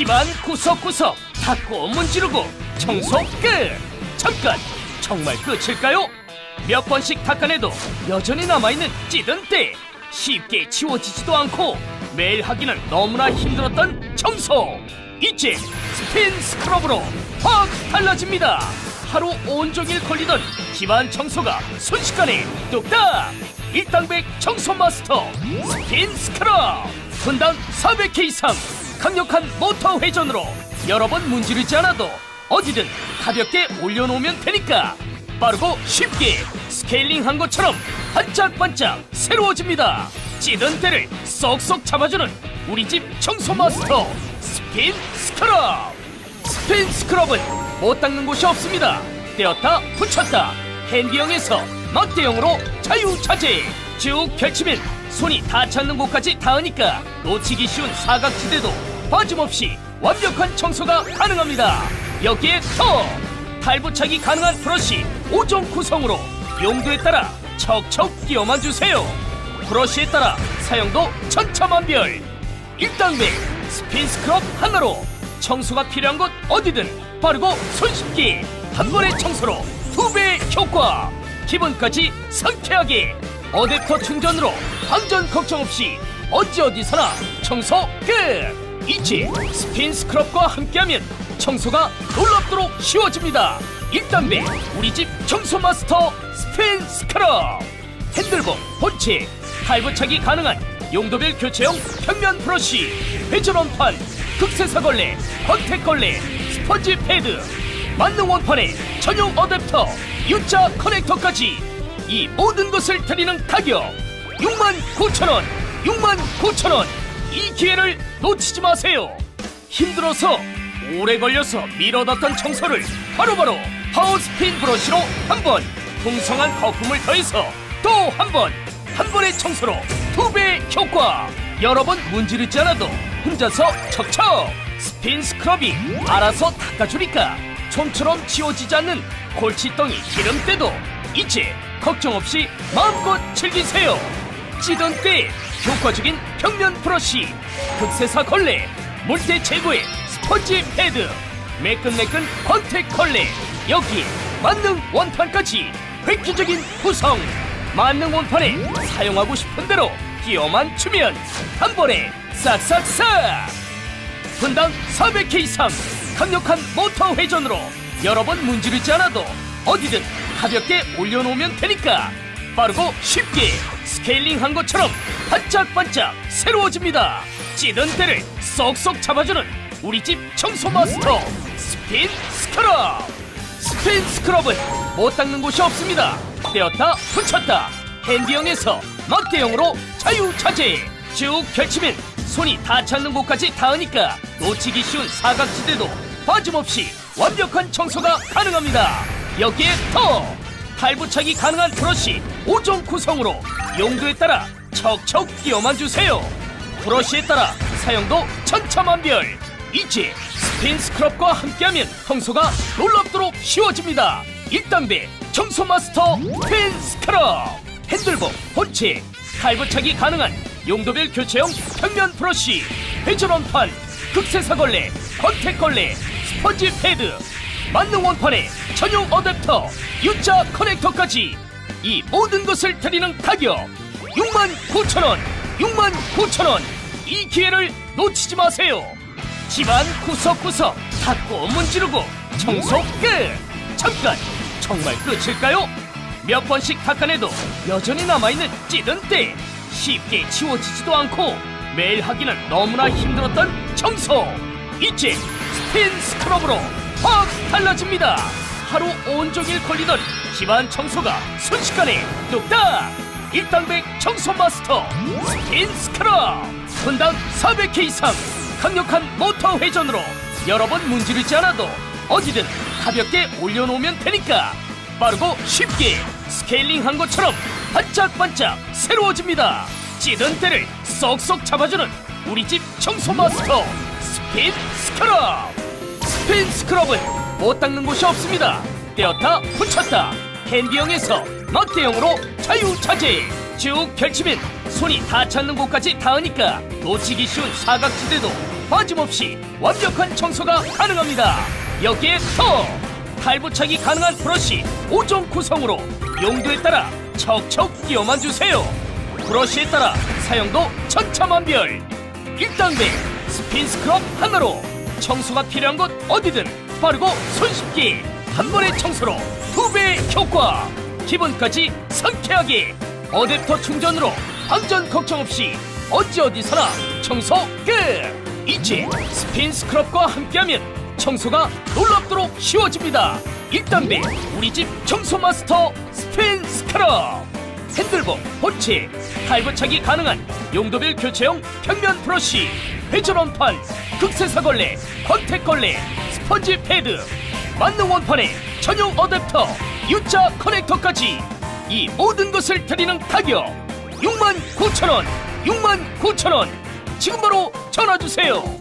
집안 구석구석 닦고 문지르고 청소 끝! 잠깐! 정말 끝일까요? 몇 번씩 닦아내도 여전히 남아있는 찌든 때 쉽게 지워지지도 않고 매일 하기는 너무나 힘들었던 청소 이제 스핀 스크럽으로 확 달라집니다 하루 온종일 걸리던 집안 청소가 순식간에 뚝딱 일당백 청소 마스터 스핀 스크럽 분당 400K 이상 강력한 모터 회전으로 여러 번 문지르지 않아도 어디든 가볍게 올려놓으면 되니까 빠르고 쉽게 스케일링한 것처럼 반짝반짝 새로워집니다. 찌든 때를 쏙쏙 잡아주는 우리 집 청소 마스터 스핀 스크럽. 스핀 스크럽은 못 닦는 곳이 없습니다. 떼었다 붙였다 핸디형에서 막대형으로 자유자재 쭉 펼치면 손이 다 찾는 곳까지 닿으니까 놓치기 쉬운 사각지대도 빠짐없이 완벽한 청소가 가능합니다. 여기에 더 탈부착이 가능한 브러쉬 5종 구성으로 용도에 따라 척척 끼워만 주세요. 브러쉬에 따라 사용도 천차만별. 일당백 스핀 스크럽 하나로 청소가 필요한 곳 어디든 빠르고 손쉽게 한 번의 청소로 두 배의 효과. 기분까지 상쾌하게 어댑터 충전으로 방전 걱정 없이 어디 어디서나 청소 끝. 이제 스핀 스크럽과 함께하면 청소가 놀랍도록 쉬워집니다. 일단배 우리 집 청소 마스터 스핀 스크럽 핸들봉 본체 탈부착이 가능한 용도별 교체용 평면 브러쉬 회전 원판 극세사 걸레 컨택 걸레 스펀지 패드 만능 원판에 전용 어댑터 U자 커넥터까지 이 모든 것을 드리는 가격 69,000원 69,000원 이 기회를 놓치지 마세요. 힘들어서 오래 걸려서 미뤄뒀던 청소를 바로바로 파워스핀 브러쉬로 한 번 풍성한 거품을 더해서 또 한 번 한 번의 청소로 두 배의 효과. 여러 번 문지르지 않아도 혼자서 척척 스핀 스크럽이 알아서 닦아주니까 좀처럼 지워지지 않는 골치덩이 기름때도 이제 걱정 없이 마음껏 즐기세요. 찌던 때 효과적인 평면 브러쉬 극세사 걸레 물때 제거의 스펀지 패드 매끈매끈 컨택 걸레 여기에 만능 원판까지 획기적인 구성. 만능 원판에 사용하고 싶은 대로 끼워만 주면 한 번에 싹싹싹. 분당 400K 이상 강력한 모터 회전으로 여러 번 문지르지 않아도 어디든 가볍게 올려놓으면 되니까 빠르고 쉽게 스케일링한 것처럼 반짝반짝 새로워집니다. 찌든 때를 쏙쏙 잡아주는 우리 집 청소 마스터 스핀 스크럽. 스핀 스크럽은 못 닦는 곳이 없습니다. 떼었다 붙였다 핸디형에서 막대형으로 자유자재 쭉 펼치면 손이 다 찾는 곳까지 닿으니까 놓치기 쉬운 사각지대도 빠짐없이 완벽한 청소가 가능합니다. 여기에 더 탈부착이 가능한 브러쉬 5종 구성으로 용도에 따라 척척 끼워만 주세요. 브러쉬에 따라 사용도 천차만별. 이제 스핀 스크럽과 함께하면 청소가 놀랍도록 쉬워집니다. 1단배 청소 마스터 스핀 스크럽 핸들봉 본체 탈부착이 가능한 용도별 교체용 평면 브러쉬 회전 원판 극세사 걸레 컨택 걸레 스펀지 패드 만능 원판에 전용 어댑터 U자 커넥터까지 이 모든 것을 드리는 가격. 69,000원 69,000원. 이 기회를 놓치지 마세요. 집안 구석구석 닦고 문지르고 청소 끝. 잠깐 정말 끝일까요? 몇 번씩 닦아내도 여전히 남아있는 찌든 때 쉽게 지워지지도 않고 매일 하기는 너무나 힘들었던 청소. 이제 스핀 스크럽으로 확 달라집니다 하루 온종일 걸리던 집안 청소가 순식간에 뚝딱 일당백 청소 마스터 스핀 스크럽 분당 400K 이상 강력한 모터 회전으로 여러 번 문지르지 않아도 어디든 가볍게 올려놓으면 되니까 빠르고 쉽게 스케일링한 것처럼 반짝반짝 새로워집니다. 찌든 때를 쏙쏙 잡아주는 우리 집 청소 마스터 스핀 스크럽. 스핀 스크럽은 못 닦는 곳이 없습니다. 떼었다 붙였다 핸디형에서 막대형으로 자유자재 쭉 펼치면 손이 다 찾는 곳까지 닿으니까 놓치기 쉬운 사각지대도 빠짐없이 완벽한 청소가 가능합니다. 여기에 더 탈부착이 가능한 브러쉬 5종 구성으로 용도에 따라 척척 끼워만 주세요. 브러쉬에 따라 사용도 천차만별. 1단계 스핀 스크럽 하나로 청소가 필요한 곳 어디든 빠르고 손쉽게 한 번의 청소로 두 배의 효과. 기분까지 상쾌하게 어댑터 충전으로 방전 걱정 없이 어찌 어디서나 청소 끝. 이제 스핀 스크럽과 함께하면 청소가 놀랍도록 쉬워집니다. 1단계 우리 집 청소 마스터 스핀 스크럽. 핸들봉, 호치, 탈부착이 가능한 용도별 교체용 평면 브러쉬, 회전 원판, 극세사 걸레, 컨택 걸레, 스펀지 패드, 만능 원판에 전용 어댑터, U자 커넥터까지 이 모든 것을 드리는 가격 69,000원, 69,000원. 지금 바로 전화 주세요.